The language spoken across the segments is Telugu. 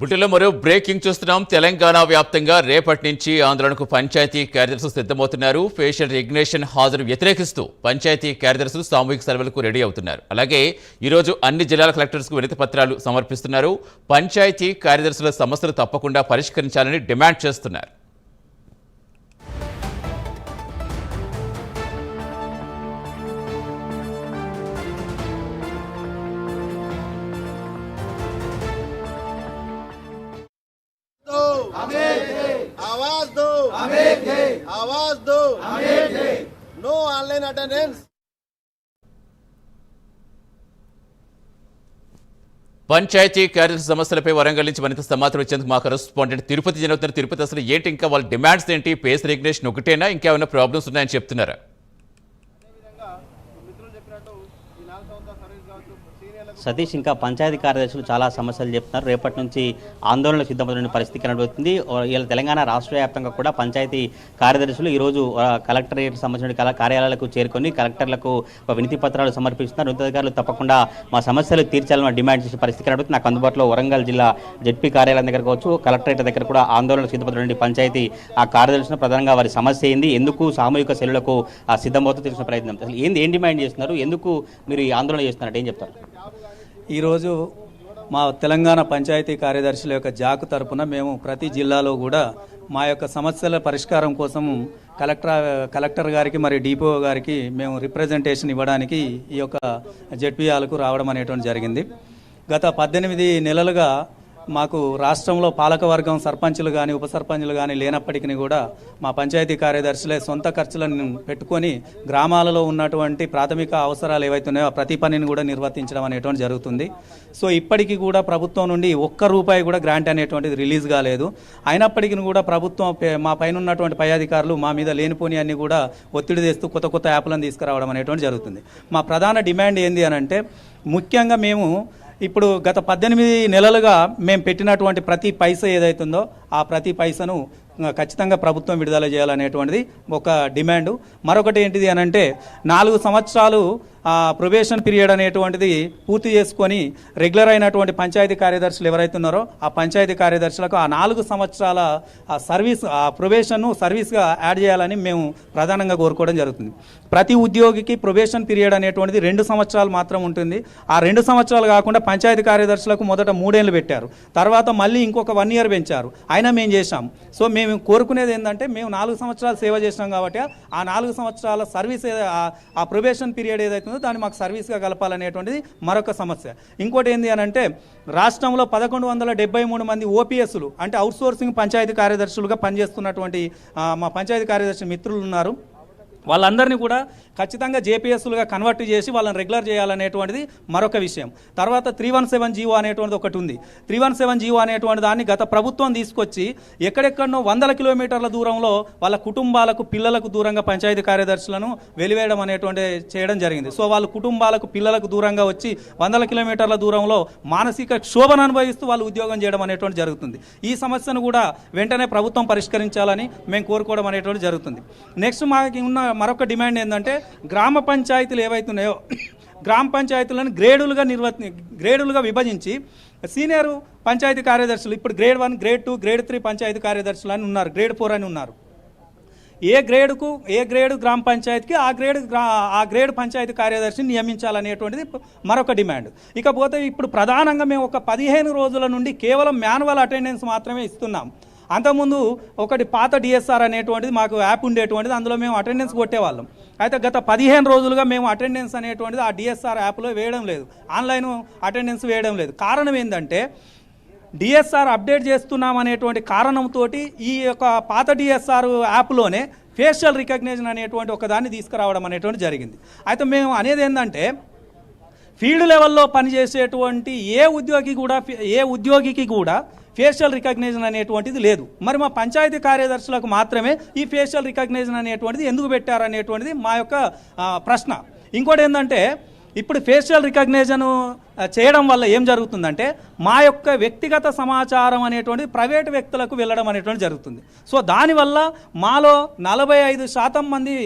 బుట్టెలో మరో బ్రేకింగ్ చూస్తున్నాం. తెలంగాణ వ్యాప్తంగా రేపటి నుంచి ఆందోళనకు పంచాయతీ కార్యదర్శులు సిద్ధమవుతున్నారు. ఫేషియల్ రిగ్నేషన్ హాజరు వ్యతిరేకిస్తూ పంచాయతీ కార్యదర్శులు సామూహిక సెలవులకు రెడీ అవుతున్నారు. అలాగే ఈరోజు అన్ని జిల్లాల కలెక్టర్స్కు వినతి పత్రాలు సమర్పిస్తున్నారు. పంచాయతీ కార్యదర్శుల సమస్యలు తప్పకుండా పరిష్కరించాలని డిమాండ్ చేస్తున్నారు. आवाज दो नो ऑनलाइन अटेंडेंस పంచాయతీ కార్యదర్శి సమస్యలపై వరంగల్ నుంచి మరింత సమాచారం ఇచ్చేందుకు మా కరెస్పాండెంట్ తిరుపతి జనవుతున్న తిరుపతి అసలు ఏంటి ఇంకా వాళ్ళ డిమాండ్స్ ఏంటి పేస్ రెగ్యులేషన్ ఒకటేనా ఇంకేమైనా ప్రాబ్లమ్స్ ఉన్నాయని చెప్తున్నారా సతీష్ ఇంకా పంచాయతీ కార్యదర్శులు చాలా సమస్యలు చెప్తున్నారు. రేపటి నుంచి ఆందోళన సిద్ధమవుతున్న పరిస్థితి కనబడుతుంది. ఇలా తెలంగాణ రాష్ట్ర వ్యాప్తంగా కూడా పంచాయతీ కార్యదర్శులు ఈరోజు కలెక్టరేట్ సంబంధించిన కార్యాలయాలకు చేరుకొని కలెక్టర్లకు ఒక వినతి పత్రాలు సమర్పిస్తున్నారు. ఉన్నతాధికారులు తప్పకుండా మా సమస్యలు తీర్చాలని డిమాండ్ చేసే పరిస్థితి కనబడుతుంది. నాకు అందుబాటులో వరంగల్ జిల్లా జడ్పీ కార్యాలయం దగ్గర కావచ్చు కలెక్టరేట్ దగ్గర కూడా ఆందోళన సిద్ధపడుతున్న పంచాయతీ ఆ కార్యదర్శులు ప్రధానంగా వారి సమస్య ఏంది ఎందుకు సామూహిక సెలవులకు ఆ, సిద్ధమవుతూ తెలిసిన ప్రయత్నం అసలు ఏంది ఏం డిమాండ్ చేస్తున్నారు ఎందుకు మీరు ఈ ఆందోళన చేస్తున్నారంటే ఏం చెప్తారు? ఈరోజు మా తెలంగాణ పంచాయతీ కార్యదర్శుల యొక్క జాకు తరపున మేము ప్రతి జిల్లాలో కూడా మా యొక్క సమస్యల పరిష్కారం కోసం కలెక్టర్ కలెక్టర్ గారికి మరి డిపిఓ గారికి మేము రిప్రజెంటేషన్ ఇవ్వడానికి ఈ యొక్క జెడ్పీఆలకు రావడం అనేటువంటి జరిగింది. గత పద్దెనిమిది నెలలుగా మాకు రాష్ట్రంలో పాలకవర్గం సర్పంచులు కానీ ఉప సర్పంచులు కానీ లేనప్పటికీ కూడా మా పంచాయతీ కార్యదర్శులే సొంత ఖర్చులను పెట్టుకొని గ్రామాలలో ఉన్నటువంటి ప్రాథమిక అవసరాలు ఏవైతున్నాయో ప్రతి పనిని కూడా నిర్వర్తించడం అనేటువంటి జరుగుతుంది. సో ఇప్పటికీ కూడా ప్రభుత్వం నుండి ఒక్క రూపాయి కూడా గ్రాంట్ అనేటువంటిది రిలీజ్ కాలేదు. అయినప్పటికీ కూడా ప్రభుత్వం మా పైన ఉన్నటువంటి పై అధికారులు మా మీద లేనిపోని అన్ని కూడా ఒత్తిడి తెస్తూ కొత్త కొత్త యాప్లను తీసుకురావడం అనేటువంటి జరుగుతుంది. మా ప్రధాన డిమాండ్ ఏంది అని అంటే ముఖ్యంగా మేము ఇప్పుడు గత పద్దెనిమిది నెలలుగా మేము పెట్టినటువంటి ప్రతి పైస ఏదైతుందో ఆ ప్రతి పైసను ఖచ్చితంగా ప్రభుత్వం విడుదల చేయాలనేటువంటిది ఒక డిమాండ్. మరొకటి ఏంటిది అని అంటే నాలుగు సంవత్సరాలు ఆ, ప్రొబేషన్ పీరియడ్ అనేటువంటిది పూర్తి చేసుకొని రెగ్యులర్ అయినటువంటి పంచాయతీ కార్యదర్శులు ఎవరైతే ఉన్నారో ఆ పంచాయతీ కార్యదర్శులకు ఆ నాలుగు సంవత్సరాల ఆ సర్వీస్ ఆ ప్రొబేషన్ను సర్వీస్గా యాడ్ చేయాలని మేము ప్రధానంగా కోరుకోవడం జరుగుతుంది. ప్రతి ఉద్యోగికి ప్రొబేషన్ పీరియడ్ అనేటువంటిది రెండు సంవత్సరాలు మాత్రం ఉంటుంది. ఆ రెండు సంవత్సరాలు కాకుండా పంచాయతీ కార్యదర్శులకు మొదట మూడేళ్ళు పెట్టారు. తర్వాత మళ్ళీ ఇంకొక వన్ ఇయర్ పెంచారు. అయినా మేము చేశాం. సో మేము కోరుకునేది ఏంటంటే మేము నాలుగు సంవత్సరాలు సేవ చేసినాం కాబట్టి ఆ నాలుగు సంవత్సరాల సర్వీస్ ఆ- ప్రొబేషన్ పీరియడ్ ఏదైతుందో దాన్ని మాకు సర్వీస్గా కలపాలనేటువంటిది మరొక సమస్య. ఇంకోటి ఏంది అని అంటే రాష్ట్రంలో పదకొండు వందల డెబ్బై మూడు మంది ఓపీఎస్లు అంటే అవుట్సోర్సింగ్ పంచాయతీ కార్యదర్శులుగా పనిచేస్తున్నటువంటి మా పంచాయతీ కార్యదర్శి మిత్రులు ఉన్నారు. వాళ్ళందరినీ కూడా ఖచ్చితంగా జేపీఎస్లుగా కన్వర్ట్ చేసి వాళ్ళని రెగ్యులర్ చేయాలనేటువంటిది మరొక విషయం. తర్వాత త్రీ వన్ సెవెన్ జీవో అనేటువంటిది ఒకటి ఉంది. త్రీ వన్ సెవెన్ జీవో అనేటువంటి దాన్ని గత ప్రభుత్వం తీసుకొచ్చి ఎక్కడెక్కడనో వందల కిలోమీటర్ల దూరంలో వాళ్ళ కుటుంబాలకు పిల్లలకు దూరంగా పంచాయతీ కార్యదర్శులను వెలివేయడం అనేటువంటి చేయడం జరిగింది. సో వాళ్ళ కుటుంబాలకు పిల్లలకు దూరంగా వచ్చి వందల కిలోమీటర్ల దూరంలో మానసిక క్షోభను అనుభవిస్తూ వాళ్ళు ఉద్యోగం చేయడం అనేటువంటి జరుగుతుంది. ఈ సమస్యను కూడా వెంటనే ప్రభుత్వం పరిష్కరించాలని మేము కోరుకోవడం అనేటువంటి జరుగుతుంది. నెక్స్ట్ మాకు ఉన్న మరొక డిమాండ్ ఏంటంటే గ్రామ పంచాయతీలు ఏవైతున్నాయో గ్రామ పంచాయతీలను గ్రేడులుగా నిర్వర్తి గ్రేడులుగా విభజించి సీనియర్ పంచాయతీ కార్యదర్శులు ఇప్పుడు grade one grade two grade three panchayat కార్యదర్శులు అని ఉన్నారు గ్రేడ్ ఫోర్ అని ఉన్నారు. ఏ గ్రేడ్కు ఏ గ్రేడ్ గ్రామ పంచాయతీకి ఆ గ్రేడ్ గ్రా ఆ గ్రేడ్ పంచాయతీ కార్యదర్శిని నియమించాలనేటువంటిది మరొక డిమాండ్. ఇకపోతే ఇప్పుడు ప్రధానంగా మేము ఒక పదిహేను రోజుల నుండి కేవలం మాన్యువల్ అటెండెన్స్ మాత్రమే ఇస్తున్నాం. అంతకుముందు ఒకటి పాత డిఎస్ఆర్ అనేటువంటిది మాకు యాప్ ఉండేటువంటిది అందులో మేము అటెండెన్స్ కొట్టేవాళ్ళం. అయితే గత పదిహేను రోజులుగా మేము అటెండెన్స్ అనేటువంటిది ఆ డిఎస్ఆర్ యాప్లో వేయడం లేదు. ఆన్లైన్ అటెండెన్స్ వేయడం లేదు. కారణం ఏంటంటే డిఎస్ఆర్ అప్డేట్ చేస్తున్నాం అనేటువంటి కారణంతో ఈ యొక్క పాత డిఎస్ఆర్ యాప్లోనే ఫేషియల్ రికగ్నిషన్ అనేటువంటి ఒక దాన్ని తీసుకురావడం అనేటువంటి జరిగింది. అయితే మేము అనేది ఏంటంటే ఫీల్డ్ లెవెల్లో పనిచేసేటువంటి ఏ ఉద్యోగి కూడా ఏ ఉద్యోగికి కూడా ఫేషియల్ రికగ్నిషన్ అనేటువంటిది లేదు. మరి మా పంచాయతీ కార్యదర్శులకు మాత్రమే ఈ ఫేషియల్ రికగ్నిషన్ అనేటువంటిది ఎందుకు పెట్టారనేటువంటిది మా యొక్క ప్రశ్న. ఇంకోటి ఏంటంటే ఇప్పుడు ఫేషియల్ రికగ్నిషన్ చేయడం వల్ల ఏం జరుగుతుందంటే మా యొక్క వ్యక్తిగత సమాచారం అనేటువంటి ప్రైవేట్ వ్యక్తులకు వెళ్ళడం అనేటువంటి జరుగుతుంది. సో దానివల్ల మాలో నలభై ఐదు శాతం మంది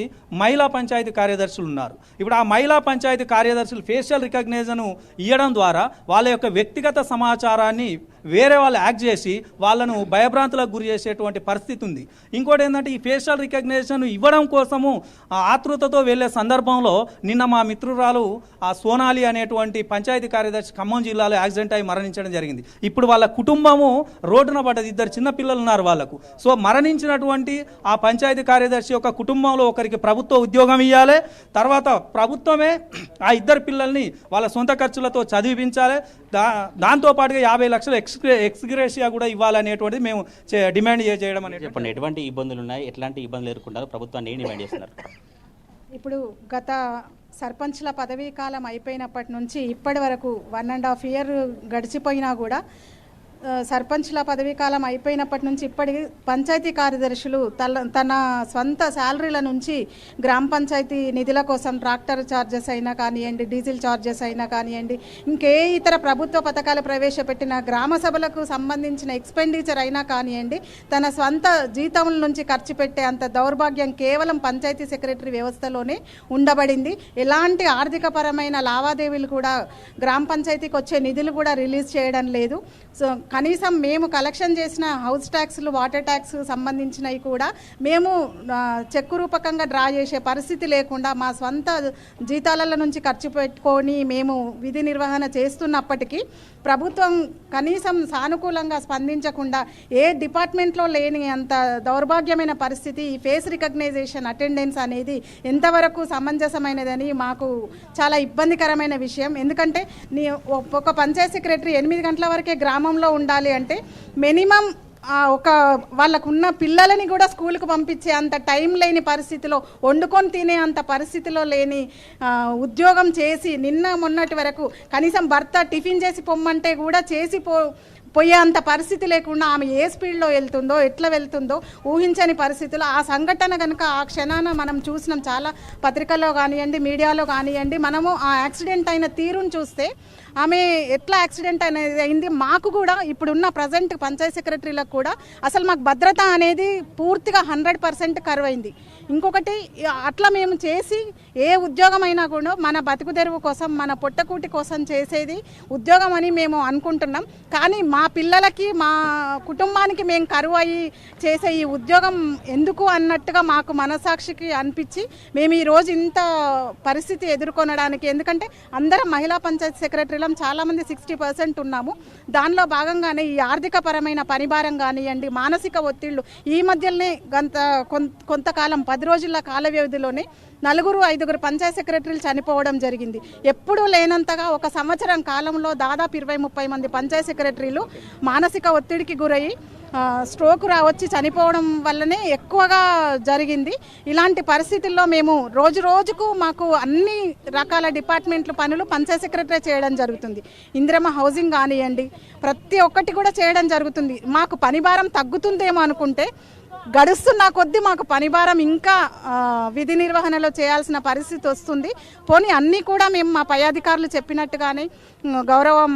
మహిళా పంచాయతీ కార్యదర్శులు ఉన్నారు. ఇప్పుడు ఆ మహిళా పంచాయతీ కార్యదర్శులు ఫేషియల్ రికగ్నైజను ఇవ్వడం ద్వారా వాళ్ళ యొక్క వ్యక్తిగత సమాచారాన్ని వేరే వాళ్ళు యాక్ట్ చేసి వాళ్ళను భయభ్రాంతులకు గురి చేసేటువంటి పరిస్థితి ఉంది. ఇంకోటి ఏంటంటే ఈ ఫేషియల్ రికగ్నేషన్ ఇవ్వడం కోసము ఆ ఆతృతతో వెళ్ళే సందర్భంలో నిన్న మా మిత్రురాలు ఆ సోనాలి అనేటువంటి పంచాయతీ కార్యదర్శి ఖమ్మం జిల్లాలో యాక్సిడెంట్ అయి మరణించడం జరిగింది. ఇప్పుడు వాళ్ళ కుటుంబము రోడ్డున పడ్డది. ఇద్దరు చిన్న పిల్లలు ఉన్నారు వాళ్ళకు. సో మరణించినటువంటి ఆ పంచాయతీ కార్యదర్శి యొక్క కుటుంబంలో ఒకరికి ప్రభుత్వ ఉద్యోగం ఇవ్వాలి తర్వాత ప్రభుత్వమే ఆ ఇద్దరు పిల్లల్ని వాళ్ళ సొంత ఖర్చులతో చదివించాలి. దా దాంతోపాటుగా యాభై లక్షల ఎక్స్ ఎక్స్గ్రేషియా కూడా ఇవ్వాలనేటువంటిది మేము డిమాండ్ చే- చేయడం అనేది చెప్పండి ఎటువంటి ఇబ్బందులు ఉన్నాయి ఎట్లాంటి ఇబ్బందులు ఎదుర్కొంటారు? ప్రభుత్వాన్ని ఏం డిమాండ్ చేస్తున్నారు? ఇప్పుడు గత సర్పంచ్ల పదవీ కాలం అయిపోయినప్పటి నుంచి ఇప్పటి వరకు వన్ అండ్ హాఫ్ ఇయర్ గడిచిపోయినా కూడా సర్పంచ్ల పదవీ కాలం అయిపోయినప్పటి నుంచి ఇప్పటికి పంచాయతీ కార్యదర్శులు తల తన సొంత శాలరీల నుంచి గ్రామ పంచాయతీ నిధుల కోసం ట్రాక్టర్ ఛార్జెస్ అయినా కానివ్వండి డీజిల్ ఛార్జెస్ అయినా కానివ్వండి ఇంకే ఇతర ప్రభుత్వ పథకాలు ప్రవేశపెట్టిన గ్రామ సభలకు సంబంధించిన ఎక్స్పెండిచర్ అయినా కానివ్వండి తన స్వంత జీతముల నుంచి ఖర్చు పెట్టే అంత దౌర్భాగ్యం కేవలం పంచాయతీ సెక్రటరీ వ్యవస్థలోనే ఉండబడింది. ఎలాంటి ఆర్థికపరమైన లావాదేవీలు కూడా గ్రామ పంచాయతీకి వచ్చే నిధులు కూడా రిలీజ్ చేయడం లేదు. సో కనీసం మేము కలెక్షన్ చేసిన హౌస్ ట్యాక్స్లు వాటర్ ట్యాక్స్ సంబంధించినవి కూడా మేము చెక్కు రూపకంగా డ్రా చేసే పరిస్థితి లేకుండా మా స్వంత జీతాలలో నుంచి ఖర్చు పెట్టుకొని మేము విధి నిర్వహణ చేస్తున్నప్పటికీ ప్రభుత్వం కనీసం సానుకూలంగా స్పందించకుండా ఏ డిపార్ట్మెంట్లో లేని అంత దౌర్భాగ్యమైన పరిస్థితి ఈ ఫేస్ రికగ్నైజేషన్ అటెండెన్స్ అనేది ఎంతవరకు సమంజసమైనదని మాకు చాలా ఇబ్బందికరమైన విషయం. ఎందుకంటే నీ ఒక పంచాయత్ సెక్రటరీ ఎనిమిది గంటల వరకే గ్రామంలో ఉండాలి అంటే మినిమం ఒక వాళ్ళకున్న పిల్లలని కూడా స్కూల్కి పంపించే అంత టైం లేని పరిస్థితిలో వండుకొని తినే అంత పరిస్థితిలో లేని ఉద్యోగం చేసి నిన్న మొన్నటి వరకు కనీసం భర్త టిఫిన్ చేసి పొమ్మంటే కూడా చేసి పో పోయే అంత పరిస్థితి లేకుండా ఆమె ఏ స్పీడ్లో వెళ్తుందో ఎట్లా వెళ్తుందో ఊహించని పరిస్థితులు ఆ సంఘటన కనుక ఆ క్షణాన మనం చూసినాం. చాలా పత్రికల్లో కానివ్వండి మీడియాలో కానివ్వండి మనము ఆ యాక్సిడెంట్ అయిన తీరును చూస్తే ఆమె ఎట్లా యాక్సిడెంట్ అనేది అయింది మాకు కూడా ఇప్పుడున్న ప్రజెంట్ పంచాయత్ సెక్రటరీలకు కూడా అసలు మాకు భద్రత అనేది పూర్తిగా హండ్రెడ్ పర్సెంట్ కరువైంది ఇంకొకటి అట్లా మేము చేసి ఏ ఉద్యోగమైనా కూడా మన బతుకు తెరువు కోసం మన పొట్టకూటి కోసం చేసేది ఉద్యోగం అని మేము అనుకుంటున్నాం. కానీ మా మా పిల్లలకి మా కుటుంబానికి మేము కరువు అయ్యి చేసే ఈ ఉద్యోగం ఎందుకు అన్నట్టుగా మాకు మనసాక్షికి అనిపించి మేము ఈరోజు ఇంత పరిస్థితి ఎదుర్కొనడానికి ఎందుకంటే అందరం మహిళా పంచాయతీ సెక్రటరీలం చాలామంది సిక్స్టీ పర్సెంట్ ఉన్నాము. దానిలో భాగంగానే ఈ ఆర్థికపరమైన పనిభారం కానివ్వండి మానసిక ఒత్తిళ్ళు ఈ మధ్యలోనే గంత కొంతకాలం పది రోజుల కాల వ్యవధిలోనే నలుగురు ఐదుగురు పంచాయత్ సెక్రటరీలు చనిపోవడం జరిగింది. ఎప్పుడూ లేనంతగా ఒక సంవత్సరం కాలంలో దాదాపు ఇరవై ముప్పై మంది పంచాయత్ సెక్రటరీలు మానసిక ఒత్తిడికి గురయ్యి స్ట్రోక్ రావచ్చి చనిపోవడం వల్లనే ఎక్కువగా జరిగింది. ఇలాంటి పరిస్థితుల్లో మేము రోజు రోజుకు మాకు అన్ని రకాల డిపార్ట్మెంట్లు పనులు పంచాయత్ సెక్రటరీ చేయడం జరుగుతుంది. ఇందిరమ్మ హౌసింగ్ కానివ్వండి ప్రతి ఒక్కటి కూడా చేయడం జరుగుతుంది. మాకు పని భారం తగ్గుతుందేమో అనుకుంటే గడుస్తున్న కొద్దీ మాకు పనిభారం ఇంకా విధి నిర్వహణలో చేయాల్సిన పరిస్థితి వస్తుంది. పోనీ అన్నీ కూడా మేము మా పై అధికారులు చెప్పినట్టు కానీ గౌరవం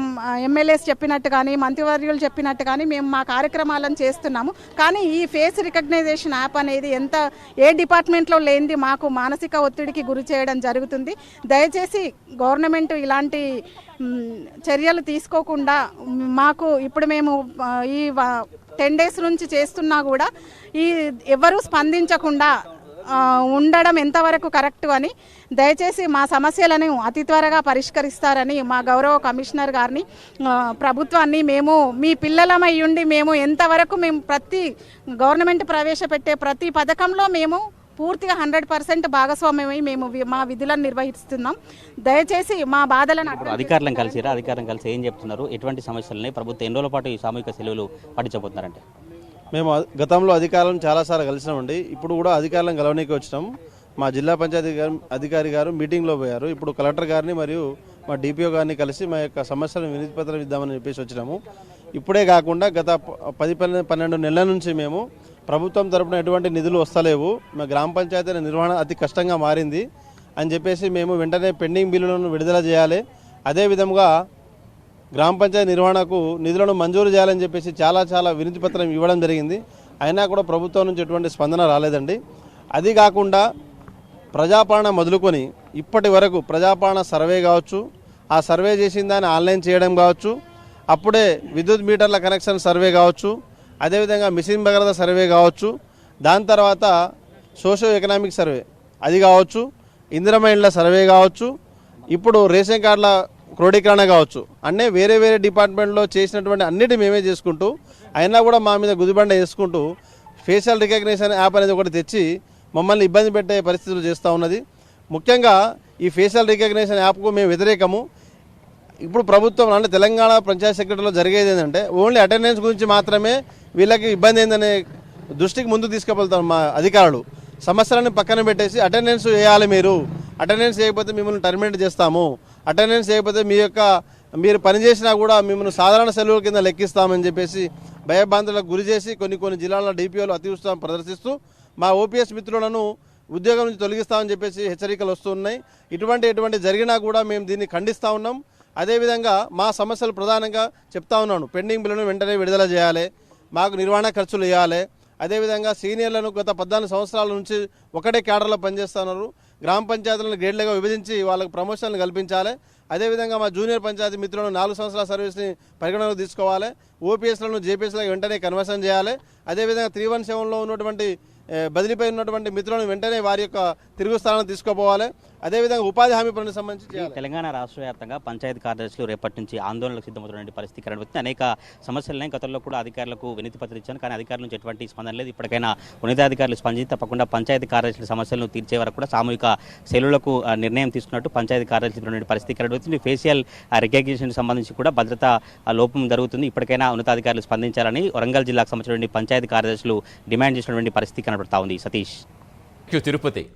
ఎమ్మెల్యేస్ చెప్పినట్టు కానీ మంత్రివర్యులు చెప్పినట్టు కానీ మేము మా కార్యక్రమాలను చేస్తున్నాము. కానీ ఈ ఫేస్ రికగ్నైజేషన్ యాప్ అనేది ఎంత ఏ డిపార్ట్మెంట్లో లేనిది మాకు మానసిక ఒత్తిడికి గురి చేయడం జరుగుతుంది. దయచేసి గవర్నమెంట్ ఇలాంటి చర్యలు తీసుకోకుండా మాకు ఇప్పుడు మేము ఈ టెన్ డేస్ నుంచి చేస్తున్నా కూడా ఈ ఎవరు స్పందించకుండా ఉండడం ఎంతవరకు కరెక్ట్ అని దయచేసి మా సమస్యలను అతి త్వరగా పరిష్కరిస్తారని మా గౌరవ కమిషనర్ గారిని ప్రభుత్వాన్ని మేము మీ పిల్లలమై ఉండి మేము ఎంతవరకు మేము ప్రతి గవర్నమెంట్ ప్రవేశపెట్టే ప్రతి పథకంలో మేము పూర్తిగా హండ్రెడ్ పర్సెంట్ భాగస్వామ్యమై మేము మా విధులను నిర్వహిస్తున్నాం. దయచేసి మా బాధలను అధికారులను కలిసిరా? అధికారులను కలిసి ఏం చెప్తున్నారు? ఎటువంటి సమస్యలని ప్రభుత్వం ఎన్ని రోజుల పాటు ఈ సామూహిక సెలవులు పాటించబోతున్నారంటే? మేము గతంలో అధికారులను చాలాసార్లు కలిసినామండి. ఇప్పుడు కూడా అధికారులను కలవనీకి వచ్చినాం. మా జిల్లా పంచాయతీ గారు అధికారి గారు మీటింగ్లో పోయారు. ఇప్పుడు కలెక్టర్ గారిని మరియు మా డిపిఓ గారిని కలిసి మా యొక్క సమస్యలను వినతి పత్రం ఇద్దామని చెప్పేసి వచ్చినాము. ఇప్పుడే కాకుండా గత పది పన్నె పన్నెండు నెలల నుంచి మేము ప్రభుత్వం తరపున ఎటువంటి నిధులు వస్తలేవు. మా గ్రామ పంచాయతీ నిర్వహణ అతి కష్టంగా మారింది. అని చెప్పేసి మేము వెంటనే పెండింగ్ బిల్లులను విడుదల చేయాలి. అదేవిధంగా గ్రామ పంచాయతీ నిర్వహణకు నిధులను మంజూరు చేయాలని చెప్పేసి చాలా చాలా వినతి పత్రం ఇవ్వడం జరిగింది. అయినా కూడా ప్రభుత్వం నుంచి ఎటువంటి స్పందన రాలేదండి. అది కాకుండా ప్రజాపాలన మొదలుకొని ఇప్పటి వరకు ప్రజాపాలన సర్వే కావచ్చు ఆ సర్వే చేసిన దాన్ని ఆన్లైన్ చేయడం కావచ్చు అప్పుడే విద్యుత్ మీటర్ల కనెక్షన్ సర్వే కావచ్చు అదేవిధంగా మిషన్ భగరథ సర్వే కావచ్చు. దాని తర్వాత సోషో ఎకనామిక్ సర్వే అది కావచ్చు. ఇందిరమైండ్ల సర్వే కావచ్చు. ఇప్పుడు రేషన్ కార్డుల క్రోడీకరణ కావచ్చు. అన్నీ వేరే వేరే డిపార్ట్మెంట్లో చేసినటువంటి అన్నిటి మేమే చేసుకుంటూ అయినా కూడా మా మీద గుదిబండ వేసుకుంటూ ఫేషియల్ రికగ్నేషన్ యాప్ అనేది ఒకటి తెచ్చి మమ్మల్ని ఇబ్బంది పెట్టే పరిస్థితులు చేస్తూ ఉన్నది. ముఖ్యంగా ఈ ఫేషియల్ రికగ్నేషన్ యాప్కు మేము వ్యతిరేకము. ఇప్పుడు ప్రభుత్వం అంటే తెలంగాణ పంచాయత్ సెక్రటరీలో జరిగేది ఏంటంటే ఓన్లీ అటెండెన్స్ గురించి మాత్రమే వీళ్ళకి ఇబ్బంది ఏందనే దృష్టికి ముందు తీసుకువెళ్తాం మా అధికారులు. సమస్యలను పక్కన పెట్టేసి అటెండెన్స్ వేయాలి మీరు. అటెండెన్స్ చేయకపోతే మిమ్మల్ని టర్మినేట్ చేస్తాము. అటెండెన్స్ చేయకపోతే మీ యొక్క మీరు పనిచేసినా కూడా మిమ్మల్ని సాధారణ సెలవుల కింద లెక్కిస్తామని చెప్పేసి భయభ్రాంతులకు గురి చేసి కొన్ని కొన్ని జిల్లాల డిపిఓలు అతి ఉత్సాహం ప్రదర్శిస్తూ మా ఓపీఎస్ మిత్రులను ఉద్యోగం నుంచి తొలగిస్తామని చెప్పేసి హెచ్చరికలు వస్తున్నాయి. ఇటువంటి ఎటువంటి జరిగినా కూడా మేము దీన్ని ఖండిస్తూ ఉన్నాం. అదేవిధంగా మా సమస్యలు ప్రధానంగా చెప్తా ఉన్నాను. పెండింగ్ బిల్లును వెంటనే విడుదల చేయాలి. మాకు నిర్వహణ ఖర్చులు ఇవ్వాలి. అదేవిధంగా సీనియర్లను గత పద్నాలుగు సంవత్సరాల నుంచి ఒకటే క్యాడర్లో పనిచేస్తున్నారు గ్రామ పంచాయతీలను గ్రేడ్లుగా విభజించి వాళ్ళకు ప్రమోషన్లు కల్పించాలి. అదేవిధంగా మా జూనియర్ పంచాయతీ మిత్రులను నాలుగు సంవత్సరాల సర్వీస్ని పరిగణలోకి తీసుకోవాలి. ఓపీఎస్లను జేపీఎస్లకు వెంటనే కన్వర్షన్ చేయాలి. అదేవిధంగా త్రీ వన్ సెవెన్లో ఉన్నటువంటి బదిలీపై ఉన్నటువంటి మిత్రులను వెంటనే వారి యొక్క తిరుగు స్థానం తీసుకోపోవాలి. అదేవిధంగా ఉపాధి హామీ పనులకు సంబంధించి తెలంగాణ రాష్ట్ర వ్యాప్తంగా పంచాయతీ కార్యదర్శులు రేపటి నుంచి ఆందోళనకు సిద్ధమవుతున్న పరిస్థితి కనబడుతుంది అనేక సమస్యలనే గతంలో కూడా అధికారులకు వినతి పత్రం ఇచ్చాను. కానీ అధికారుల నుంచి ఎటువంటి స్పందన లేదు. ఇప్పటికైనా ఉన్నతాధికారులు స్పందించి తప్పకుండా పంచాయతీ కార్యదర్శుల సమస్యలను తీర్చే వరకు కూడా సామూహిక సెలవులకు ఆ, నిర్ణయం తీసుకున్నట్టు పంచాయతీ కార్యదర్శులు పరిస్థితి కనబడుతుంది ఫేషియల్ రికగ్నిషన్ సంబంధించి కూడా భద్రతా లోపం జరుగుతుంది. ఇప్పటికైనా ఉన్నతాధికారులు స్పందించాలని వరంగల్ జిల్లాకు సంబంధించినటువంటి పంచాయతీ కార్యదర్శులు డిమాండ్ చేసినటువంటి పరిస్థితి కనబడతా ఉంది. సతీష్. క్యూ తిరుపతి